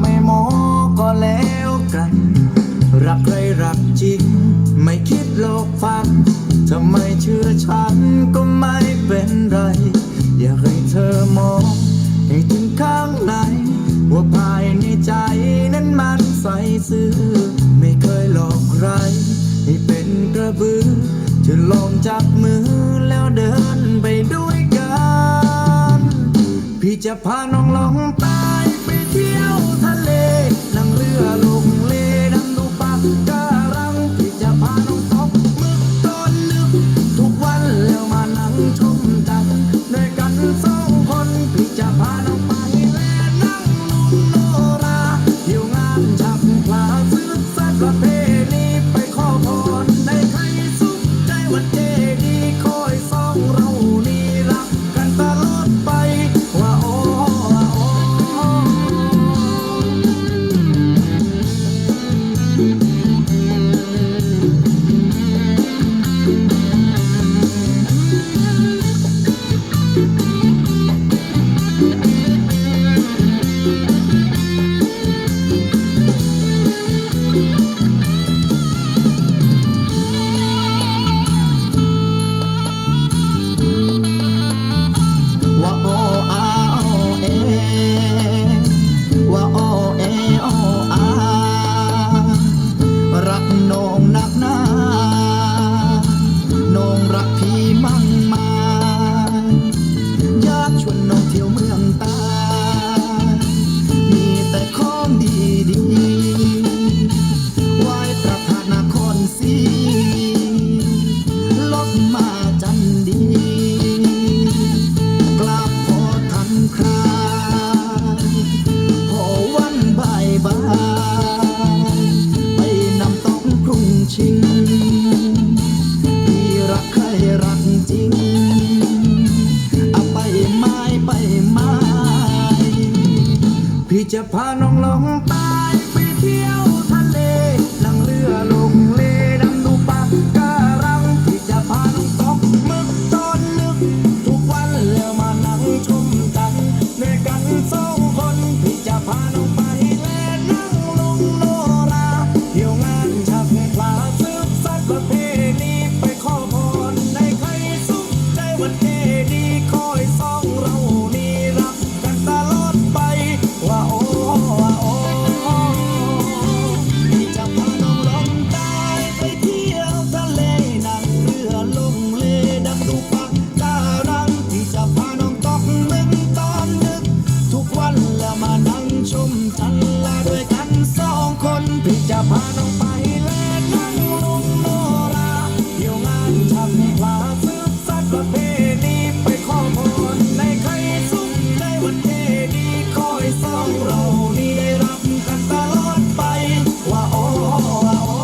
ไม่โมก็แล้วกัน รักใครรักจริง ไม่คิดโลกฟันทำไมเชื่อฉันก็ไม่เป็นไร อยากให้เธอมองให้ถึงข้างใน ว่าภายในใจนั้นมันใสซื่อ ไม่เคยหลอกใคร ให้เป็นกระบือจะลองจับมือแล้วเดินไปด้วยกัน พี่จะพาน้องลองไป ไปเที่ยวทะเลนั่งเรือ มาจันดี กลับพอทันคราพอวันบ่ายบายไปนำต้องกรุงชิงที่รักใครรักจริงเอาไปไม้ไปไม้พี่จะพาน้องลงใต้ พาน้งไปแลดังลุงโนราเยวงานชักลาสืบสักประเพณีไปขอพรในใครสุขในวันเทดีคอยสองเรานี่รับกันตลอดไป ว่าโอว่าอ้